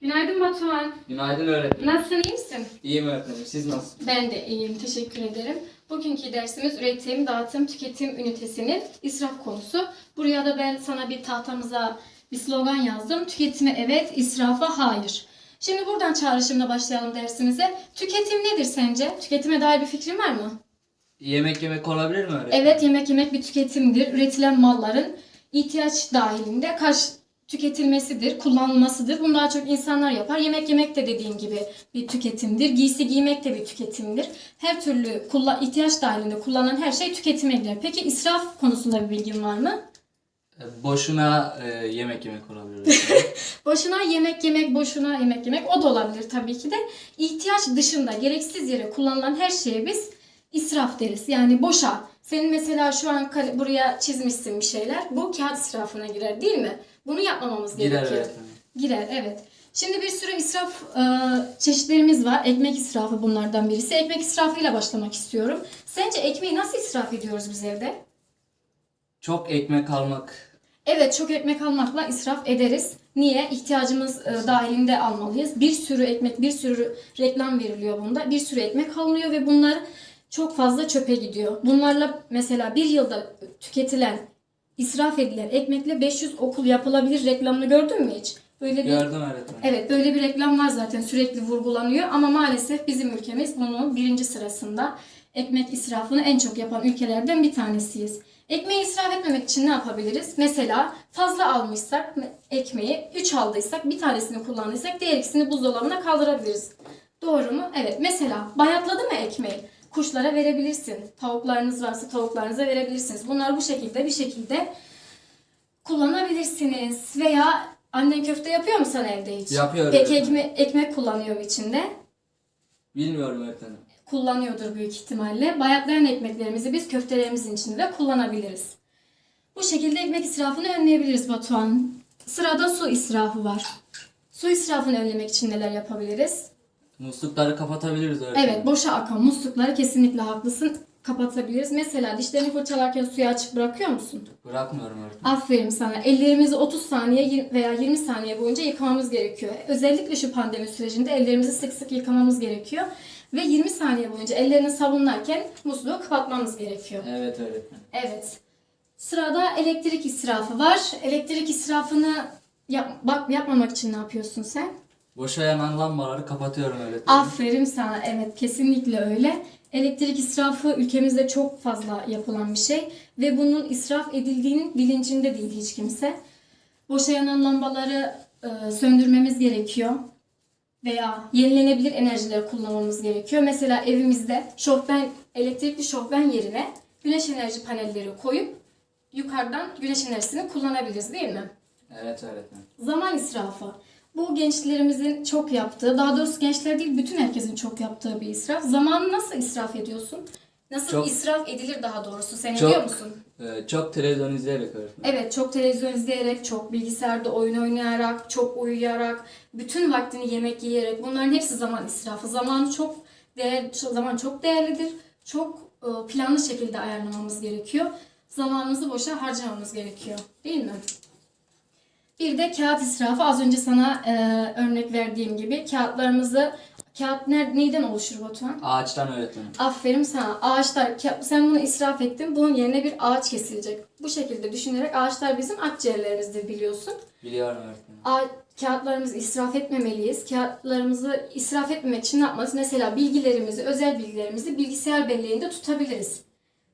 Günaydın Batuhan. Günaydın öğretmenim. Nasılsın, iyi misin? İyiyim öğretmenim. Siz nasılsınız? Ben de iyiyim, teşekkür ederim. Bugünkü dersimiz üretim, dağıtım, tüketim ünitesinin israf konusu. Buraya da ben sana bir tahtamıza bir slogan yazdım. Tüketime evet, israfa hayır. Şimdi buradan çağrışımla başlayalım dersimize. Tüketim nedir sence? Tüketime dair bir fikrin var mı? Yemek yemek olabilir mi öğretmenim? Evet, yemek yemek bir tüketimdir. Üretilen malların ihtiyaç dahilinde karşı tüketilmesidir, kullanılmasıdır. Bunu daha çok insanlar yapar. Yemek yemek de dediğim gibi bir tüketimdir. Giysi giymek de bir tüketimdir. Her türlü ihtiyaç dahilinde kullanılan her şey tüketime girer. Peki israf konusunda bir bilgin var mı? E, Boşuna e, yemek yemek olabilir. Boşuna yemek yemek, boşuna yemek yemek o da olabilir tabii ki de. İhtiyaç dışında gereksiz yere kullanılan her şeye biz israf deriz. Yani boşa. Senin mesela şu an buraya çizmişsin bir şeyler. Bu kağıt israfına girer değil mi? Bunu yapmamamız Girer gerekiyor. öğretmenim. Girer evet. Şimdi bir sürü israf e, çeşitlerimiz var. Ekmek israfı bunlardan birisi. Ekmek israfıyla başlamak istiyorum. Sence ekmeği nasıl israf ediyoruz biz evde? Çok ekmek almak. Evet çok ekmek almakla israf ederiz. Niye? İhtiyacımız e, dahilinde almalıyız. Bir sürü ekmek, bir sürü reklam veriliyor bunda. Bir sürü ekmek alınıyor ve bunlar çok fazla çöpe gidiyor. Bunlarla mesela bir yılda tüketilen, israf edilen ekmekle 500 okul yapılabilir reklamını gördün mü hiç? Böyle bir Gördüm öğretmenim. Evet böyle bir reklam var zaten sürekli vurgulanıyor ama maalesef bizim ülkemiz bunun birinci sırasında ekmek israfını en çok yapan ülkelerden bir tanesiyiz. Ekmeği israf etmemek için ne yapabiliriz? Mesela fazla almışsak ekmeği 3 aldıysak bir tanesini kullandıysak diğer ikisini buzdolabına kaldırabiliriz. Doğru mu? Evet. Mesela bayatladı mı ekmeği? Kuşlara verebilirsin. Tavuklarınız varsa tavuklarınıza verebilirsiniz. Bunlar bu şekilde bir şekilde kullanabilirsiniz. Veya annen köfte yapıyor mu sana evde hiç? Yapıyor Peki ekme- ekmek kullanıyor mu içinde? Bilmiyorum öğretmenim. Kullanıyordur büyük ihtimalle. Bayatlayan ekmeklerimizi biz köftelerimizin içinde de kullanabiliriz. Bu şekilde ekmek israfını önleyebiliriz Batuhan. Sırada su israfı var. Su israfını önlemek için neler yapabiliriz? Muslukları kapatabiliriz öğretmenim. Evet, boşa akan muslukları kesinlikle haklısın. Kapatabiliriz. Mesela dişlerini fırçalarken suyu açık bırakıyor musun? Bırakmıyorum öğretmenim. Aferin sana. Ellerimizi 30 saniye veya 20 saniye boyunca yıkamamız gerekiyor. Özellikle şu pandemi sürecinde ellerimizi sık sık yıkamamız gerekiyor. Ve 20 saniye boyunca ellerini sabunlarken musluğu kapatmamız gerekiyor. Evet öğretmenim. Evet. Sırada elektrik israfı var. Elektrik israfını yap, bak, yapmamak için ne yapıyorsun sen? Boşa yanan lambaları kapatıyorum öğretmenim. Aferin sana. Evet kesinlikle öyle. Elektrik israfı ülkemizde çok fazla yapılan bir şey ve bunun israf edildiğinin bilincinde değil hiç kimse. Boşa yanan lambaları e, söndürmemiz gerekiyor veya yenilenebilir enerjiler kullanmamız gerekiyor. Mesela evimizde şofben, elektrikli şofben yerine güneş enerji panelleri koyup yukarıdan güneş enerjisini kullanabiliriz değil mi? Evet öğretmenim. Zaman israfı. Bu gençlerimizin çok yaptığı, daha doğrusu gençler değil bütün herkesin çok yaptığı bir israf. Zamanı nasıl israf ediyorsun? Nasıl Çok- israf edilir daha doğrusu? Sen Çok- ediyor musun? Ee, çok televizyon izleyerek öğretmenim. Evet, çok televizyon izleyerek, çok bilgisayarda oyun oynayarak, çok uyuyarak, bütün vaktini yemek yiyerek bunların hepsi zaman israfı. Zaman çok değer, zaman çok değerlidir. Çok e, planlı şekilde ayarlamamız gerekiyor. Zamanımızı boşa harcamamamız gerekiyor. Değil mi? Bir de kağıt israfı. Az önce sana e, örnek verdiğim gibi kağıtlarımızı kağıt ner, neyden oluşur Batuhan? Ağaçtan öğretmenim. Aferin sana. Ağaçlar, sen bunu israf ettin. Bunun yerine bir ağaç kesilecek. Bu şekilde düşünerek ağaçlar bizim akciğerlerimizdir biliyorsun. Biliyorum öğretmenim. A- kağıtlarımızı israf etmemeliyiz. Kağıtlarımızı israf etmemek için ne yapmalıyız? Mesela bilgilerimizi, özel bilgilerimizi bilgisayar belleğinde tutabiliriz.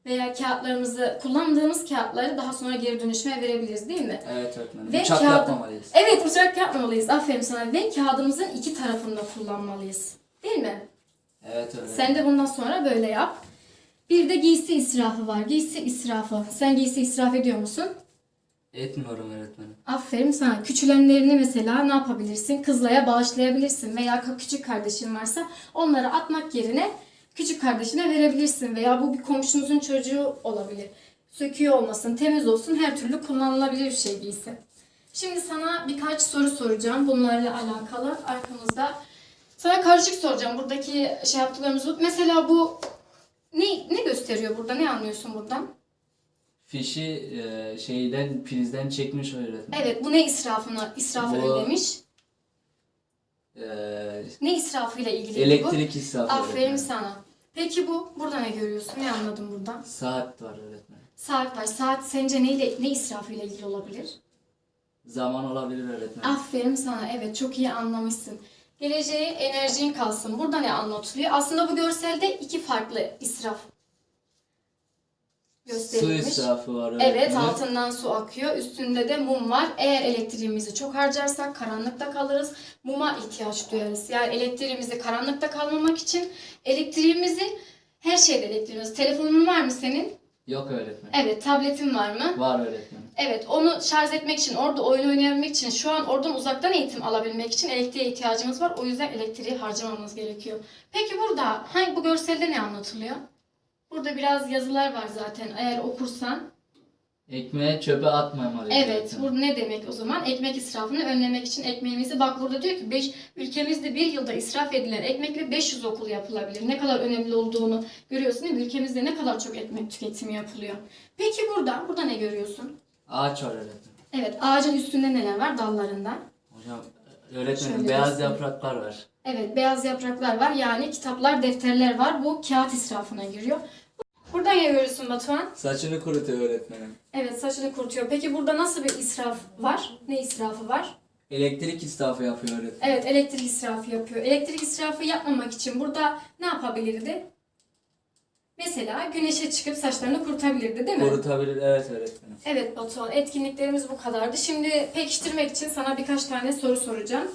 Veya kağıtlarımızı, kullandığımız kağıtları daha sonra geri dönüşüme verebiliriz değil mi? Evet öğretmenim. Ve Uçak kağıdı- yapmamalıyız. Evet uçak yapmamalıyız. Aferin sana. Ve kağıdımızın iki tarafını da kullanmalıyız. Değil mi? Evet öğretmenim. Sen de bundan sonra böyle yap. Bir de giysi israfı var. Giysi israfı. Sen giysi israf ediyor musun? Etmiyorum öğretmenim. Aferin sana. Küçülenlerini mesela ne yapabilirsin? Kızlaya bağışlayabilirsin. Veya küçük kardeşin varsa onları atmak yerine küçük kardeşine verebilirsin. Veya bu bir komşunuzun çocuğu olabilir. Söküyor olmasın, temiz olsun her türlü kullanılabilir bir şey giysi. Şimdi sana birkaç soru soracağım bunlarla alakalı arkamızda. Sana karışık soracağım. Buradaki şey yaptıklarımızı. Mesela bu ne, ne gösteriyor burada? Ne anlıyorsun buradan? Fişi e, şeyden prizden çekmiş öğretmenim. Evet bu ne israfını israf Bu- önlemiş? Ee, Ne israfıyla ilgili bu? elektrik israfı Aferin öğretmenim. sana. Peki bu, burada ne görüyorsun? Ne anladın buradan? Saat var öğretmenim. Saat var. Saat sence neyle, ne israfıyla ilgili olabilir? Zaman olabilir öğretmenim. Aferin sana. Evet çok iyi anlamışsın. Geleceğe enerjin kalsın. Burada ne anlatılıyor? Aslında bu görselde iki farklı israf Su gösterilmiş. israfı var öğretmenim. Evet altından su akıyor. Üstünde de mum var. Eğer elektriğimizi çok harcarsak karanlıkta kalırız. Muma ihtiyaç duyarız. Yani elektriğimizi karanlıkta kalmamak için elektriğimizi her şeyde elektriğimiz. Telefonun var mı senin? Yok öğretmenim. Evet. Tabletin var mı? Var öğretmenim. Evet, onu şarj etmek için, orada oyun oynayabilmek için, şu an oradan uzaktan eğitim alabilmek için elektriğe ihtiyacımız var. O yüzden elektriği harcamamız gerekiyor. Peki burada hangi bu görselde ne anlatılıyor? Burada biraz yazılar var zaten. Eğer okursan. Ekmeği çöpe atmamalıyız. Evet, öğretmenim. bu ne demek o zaman? Ekmek israfını önlemek için ekmeğimizi bak burada diyor ki 5 ülkemizde bir yılda israf edilen ekmekle 500 okul yapılabilir. Ne kadar önemli olduğunu görüyorsun değil mi? Ülkemizde ne kadar çok ekmek tüketimi yapılıyor. Peki burada, burada ne görüyorsun? Ağaç var öğretmenim. Evet, ağacın üstünde neler var? Dallarında. Hocam öğretmenim Şöyle beyaz göstereyim. yapraklar var. Evet, beyaz yapraklar var. Yani kitaplar, defterler var. Bu kağıt israfına giriyor. Buradan ne görüyorsun Batuhan? Saçını kurutuyor öğretmenim. Evet, saçını kurutuyor. Peki burada nasıl bir israf var? Ne israfı var? Elektrik israfı yapıyor öğretmenim. Evet, elektrik israfı yapıyor. Elektrik israfı yapmamak için burada ne yapabilirdi? Mesela güneşe çıkıp saçlarını kurutabilirdi değil mi? Kurutabilir evet öğretmenim. Evet Batuhan, etkinliklerimiz bu kadardı. Şimdi pekiştirmek için sana birkaç tane soru soracağım.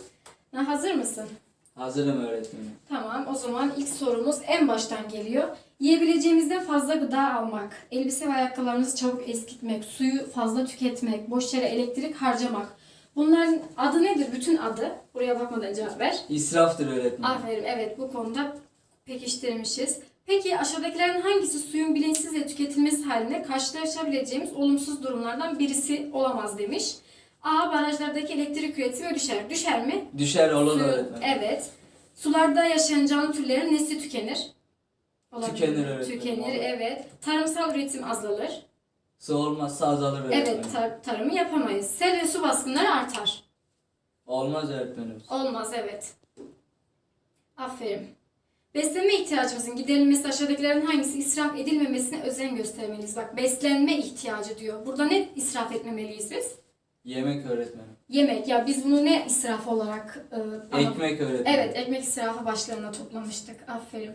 Ha, hazır mısın? Hazırım öğretmenim. Tamam, o zaman ilk sorumuz en baştan geliyor. Yiyebileceğimizden fazla gıda almak, elbise ve ayakkabılarımızı çabuk eskitmek, suyu fazla tüketmek, boş yere elektrik harcamak. Bunların adı nedir? Bütün adı. Buraya bakmadan cevap ver. İsraftır öğretmenim. Aferin, evet bu konuda pekiştirmişiz. Peki aşağıdakilerin hangisi suyun bilinçsizce tüketilmesi halinde karşılaşabileceğimiz olumsuz durumlardan birisi olamaz demiş. A. Barajlardaki elektrik üretimi düşer. Düşer mi? Düşer olur öğretmenim. Evet. Sularda yaşayan canlı türlerin nesli tükenir. Olabilir? Tükenir öğretmenim. Tükenir, evet. Tarımsal üretim azalır. Su olmazsa azalır öğretmenim. Evet, tar- tarımı yapamayız. Sel ve su baskınları artar. Olmaz öğretmenim. Olmaz, evet. Aferin. Beslenme ihtiyacımızın giderilmesi aşağıdakilerin hangisi israf edilmemesine özen göstermeliyiz. Bak beslenme ihtiyacı diyor. Burada ne israf etmemeliyiz biz? Yemek öğretmenim. Yemek. Ya biz bunu ne israf olarak e, Ekmek öğretmenim. Evet, ekmek israfı başlığına toplamıştık. Aferin.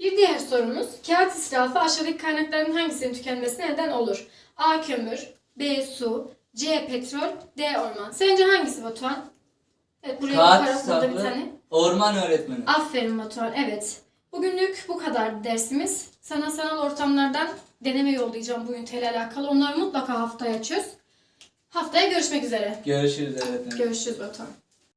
Bir diğer sorumuz, kağıt israfı aşağıdaki kaynakların hangisinin tükenmesine neden olur? A. Kömür, B. Su, C. Petrol, D. Orman. Sence hangisi Batuhan? Evet, buraya Kağıt bakarak burada bir israfı. tane. Orman öğretmenim. Aferin Batuhan, evet. Bugünlük bu kadar dersimiz. Sana sanal ortamlardan deneme yollayacağım bu üniteyle alakalı. Onları mutlaka haftaya çöz. Haftaya görüşmek üzere. Görüşürüz öğretmenim. Görüşürüz Batuhan.